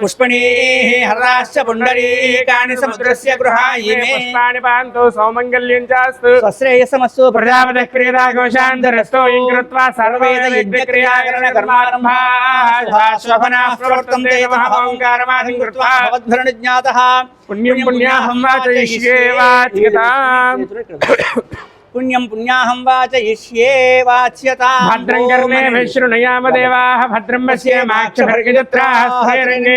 పుష్పణీ హరాశ్చ పుండరీకాని సముద్రస్య గృహాయిమే పుష్పాణి పాంతు సౌమంగళ్యం చాస్తు. స్వశ్రేయసమస్సు ప్రజాపతి క్రీడాకోశాంతరస్తో ఇంకృత్వా సర్వేద యజ్ఞక్రియాకరణ కర్మారంభా. శోభనా ప్రవర్తంతే మహోంకారమాధిం కృత్వా. భవద్భరణజ్ఞాతః పుణ్యం పుణ్యాహం వాచయిష్యే వాచ్యతాం పుణ్యం పుణ్యాహం వాచయిష్యే వాచ్యతాం భద్రం కర్ణే విశృణయామ దేవాః భద్రం పశ్యేమాక్షభర్గజత్రాः స్థైరంగే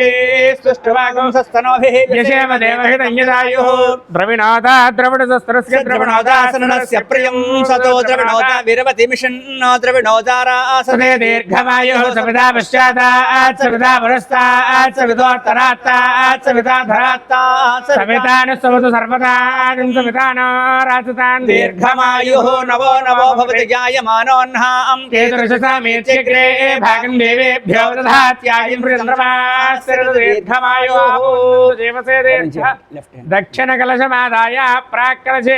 స్తుష్టవాగం సస్తనోభిः యశేమ దేవహితంయదాయుః ద్రవిణోదా ద్రవిణశస్త్రస్య ద్రవిణోదాసనస్య ప్రియం సతో ద్రవిణోద విరవతి మిషన్ ద్రవిణోదారాసనే దీర్ఘమాయుః సవిదా పశ్చాదాత్ సవిదా పురస్తాత్ సవిదోత్తరాత్తాత్ సవిదా ధరాత్తా సవితాను సవతు సర్వదానం సవితానో రాచతాన్ దీర్ఘమాయుః నవో నవో భవతి జాయమానోన్హాం కేతురశసామేత్యగ్రే భాగం దేవేభ్యో దధాత్యాయం దీర్ఘమాయుః దేవసే దీర్ఘ దక్షిణ కలశమాదాయ ప్రాక్కలశే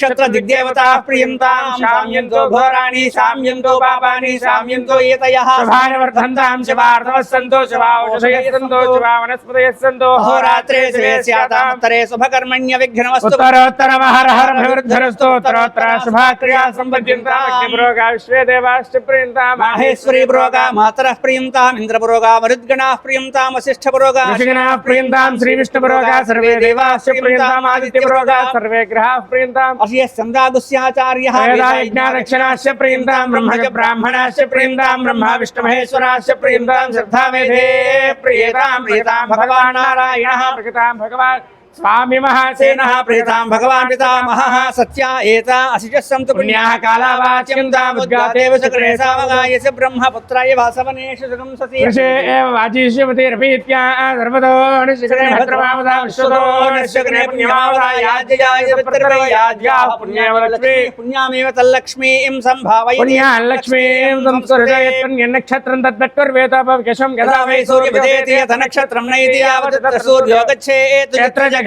నక్షత్ర దిగ్దేవతా ప్రియంతాం శామ్యంతో ఘోరాణి శామ్యంతో పాపాని శామ్యంతో ఏతయః శుభాని వర్ధంతాం శివార్థవస్సంతో శివాౌషధయస్సంతో శివా వనస్పతయస్సంతో అహోరాత్రే శివే స్యాతాముత్తరే శుభకర్మణ్య విఘ్నమస్తు ఉత్తరోత్తర మహర హర అభివృద్ధిరస్తు ఉత్తరోత్తర శుభాక్రియా సంపద్యంతాం అగ్నిపురోగా విశ్వే దేవాశ్చ ప్రియంతాం మాహేశ్వరీ పురోగా మాతరః ప్రియంతాం ఇంద్రపురోగా మరుద్గణాః ప్రియంతాం వశిష్ఠపురోగా ఋషిగణా ప్రియంతాం శ్రీ విష్ణుపురోగా సర్వే దేవాశ్చ ప్రియంతాం ఆదిత్యపురోగా సర్వే గ్రహా ప్రియంతాం అర్య సందాగుస్యాచార్యः వేదాయజ్ఞాదక్షిణాశ్చ ప్రియంతాం బ్రహ్మజ బ్రాహ్మణాశ్చ ప్రియంతాం బ్రహ్మ విష్ణుమహేశ్వరాశ్చ ప్రియంతాం శ్రద్ధావేదే ప్రియతాం ప్రియతాం భగవాన్ నారాయణः ప్రియతాం భగవాన్ స్వామి మహాసేనः ప్రియతాం భగవాన్ పితామహः సత్యా ఏత అసిజः సంతు పుణ్యాः కాలావాచ్యం తాముద్గాదేవ సకరే సావగాయస బ్రహ్మపుత్రాయ వాసవనేషు సుగంససి ఋషే ఏవ వాచీష్యమతిరపీత్యా సర్వతో నిశిఖరే భద్రమావదా విశ్వతో నిశిఖరే పుణ్యమావదా యాజ్యాయ పితృయాజ్యా పుణ్యవలక్ష్మీ పుణ్యామేవ తల్లక్ష్మీం సంభావయ పుణ్యాలక్ష్మీం సంస్కృతయత్నక్షత్రం తద్భక్తుర్వేతాపవికశం గదా వై సూర్యపదేతి యథ నక్షత్రం నైతి యావత్ సూర్యో గచ్చేత్ క్షేత్ర జఘన్యం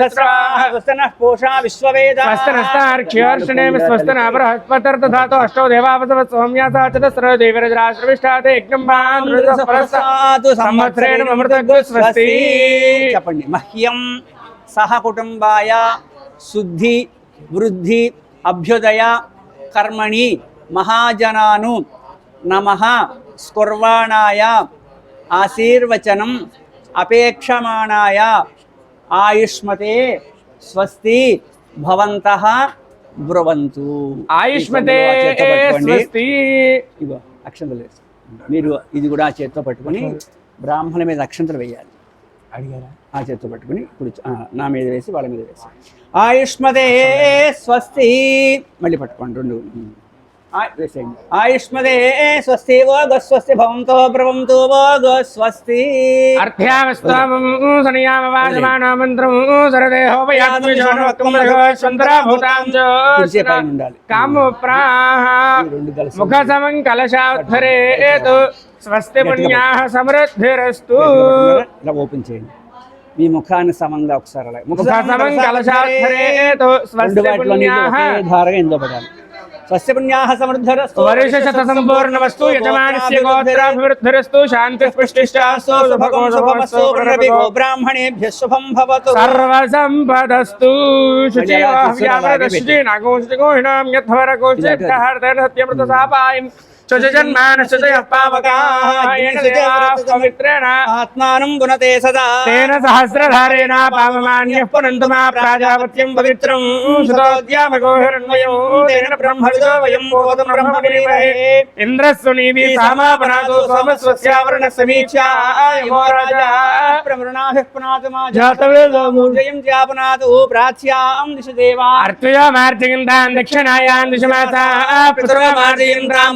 ఇంద్రో వృద్ధస్రాః స్వస్తనః పూషా విశ్వవేద. స్వస్తనస్తార్క్ష్యర్షణేమి స్వస్తన బృహస్పతిర్దధాతు అష్టౌ దేవావసవ సౌమ్యాసా చతస్ర దేవరజరాశ్రవిష్టాతే యజ్ఞం సాధు సంవత్సరేణ అమృతగ్గు స్వస్తి. చెప్పండి. మహ్యం సహ కుటుంబాయ శుద్ధి వృద్ధి అభ్యుదయ కర్మణి మహాజనాను నమ స్కుర్వాణాయ ఆశీర్వచనం అపేక్షమాణాయ ఆయుష్మతే స్వస్తి భవంతః బ్రువంతు. ఆయుష్మతే. స్వస్తి. ఇగో అక్షంతలు వేసి మీరు ఇది కూడా ఆ చేత్తో పట్టుకొని బ్రాహ్మణుల మీద అక్షంతలు వేయాలి. అడిగారా? ఆ చేత్తో పట్టుకొని ఇప్పుడు నా మీద వేసి వాళ్ళ మీద వేసి. ఆయుష్మదే స్వస్తి. మళ్ళీ పట్టుకోండి రెండు. ఆయుష్మదే స్వస్తి భవంతో కాము ప్రాహ ముఖ సమం స్వస్తి పుణ్యాః సమృద్ధిరస్తు ఇలా ఓపెన్ చేయండి। మీ ముఖాన్ని సమంగా ఒకసారి ముఖ సమం స్వస్తి పుణ్యాః ధారగా ఇందులో పడాలి। స్వస్యపుణ్యాహ సమృద్ధరస్తు వరుష శతసంపూర్ణమస్తు యజమానస్య గోత్రాభివృద్ధిరస్తు శాంతి పుష్టిష్టాస్తు శుభకం శుభమస్తు ప్రణవిగో బ్రాహ్మణేభ్య శుభం భవతు. సర్వసంపదస్తు శుచియాహ్యామరదశ్రీ నాగోష్ఠిగోహిణాం యత్వరకోష్ఠి సత్యమృత సాపాయం సుజన్మానసుజయపావకాయేణ సహస్రధారేణ పావమాన్య పునంతమా ప్రాజాపత్యం పవిత్రం సుతోద్యామగోహిరణ్వయం తేన బ్రహ్మవిదో వయం బోధం ప్రాచ్యాం దిశదేవా అర్త్వయో మార్జయంతాం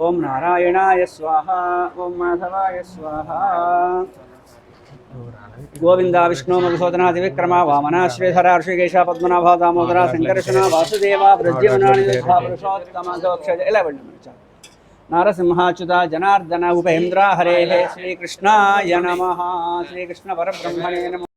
ఓం నారాయణాయ స్వాహ ఓం మాధవాయ స్వాహ. గోవింద విష్ణు మధుసూదనాది విక్రమ వామన శ్రీధర ఋషికేశ పద్మనాభ దామోదర సంకర్షణ వాసుదేవ వెళ్ళండి మీరు చాలు. నారసింహాచ్యుత జనార్దన ఉపేంద్ర హరే శ్రీకృష్ణాయ నమ. శ్రీకృష్ణ పరబ్రహ్మణే నమ.